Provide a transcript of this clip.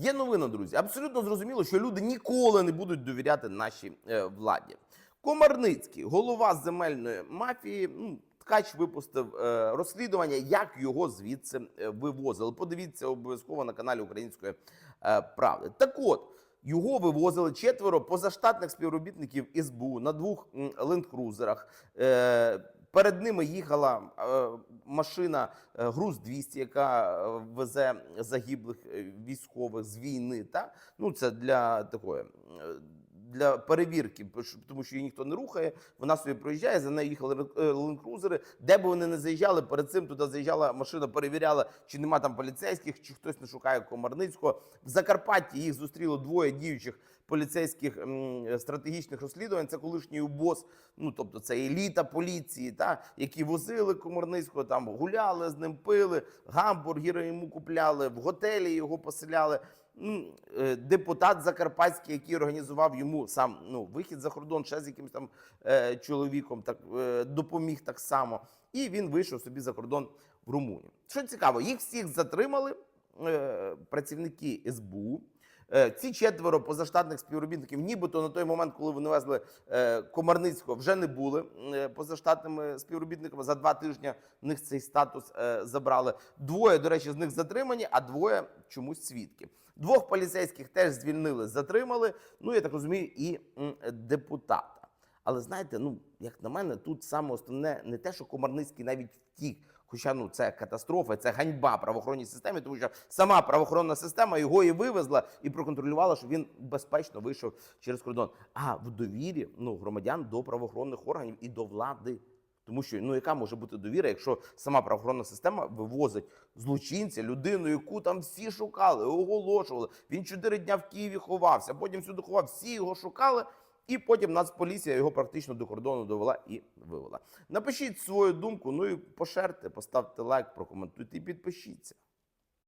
Є новина, друзі. Абсолютно зрозуміло, що люди ніколи не будуть довіряти нашій е, владі. Комарницький, голова земельної мафії, ну, Ткач випустив е, розслідування, як його звідси е, вивозили. Подивіться обов'язково на каналі Української е, правди. Так от. Його вивозили четверо позаштатних співробітників СБУ на двох лендкрузерах. Е, перед ними їхала е, машина е, груз 200, яка е, везе загиблих військових з війни. Та? Ну, це для такої. Для перевірки, тому що її ніхто не рухає. Вона собі проїжджає, за нею їхали лендкрузери. Де б вони не заїжджали, перед цим туди заїжджала машина, перевіряла, чи нема там поліцейських, чи хтось не шукає Комарницького. В Закарпатті їх зустріло двоє діючих поліцейських стратегічних розслідувань. Це колишній УБОС, ну тобто це еліта поліції, та які возили Комарницького, там гуляли з ним, пили, гамбургери йому купляли, в готелі його поселяли. Е, Депутат Закарпатський, який організував йому сам ну, вихід за кордон, ще з якимось там е, чоловіком, так е, допоміг так само. І він вийшов собі за кордон в Румунію. Що цікаво, їх всіх затримали е, працівники СБУ. Е, Ці четверо позаштатних співробітників, нібито на той момент, коли вони везли е, Комарницького, вже не були е, позаштатними співробітниками. За два тижні в них цей статус забрали. Двоє, до речі, з них затримані, а двоє чомусь свідки. Двох поліцейських теж звільнили, затримали. Ну я так розумію, і м, депутата. Але знаєте, ну як на мене, тут саме основне не те, що Комарницький навіть втік. Хоча ну це катастрофа, це ганьба правоохоронній системі, тому що сама правоохоронна система його і вивезла і проконтролювала, щоб він безпечно вийшов через кордон. А в довірі ну громадян до правоохоронних органів і до влади. Тому що ну яка може бути довіра, якщо сама правоохоронна система вивозить злочинця, людину, яку там всі шукали, оголошували. Він чотири дня в Києві ховався, потім сюди ховав, всі його шукали. І потім Нацполіція його практично до кордону довела і вивела. Напишіть свою думку, ну і пошерте, поставте лайк, прокоментуйте і підпишіться.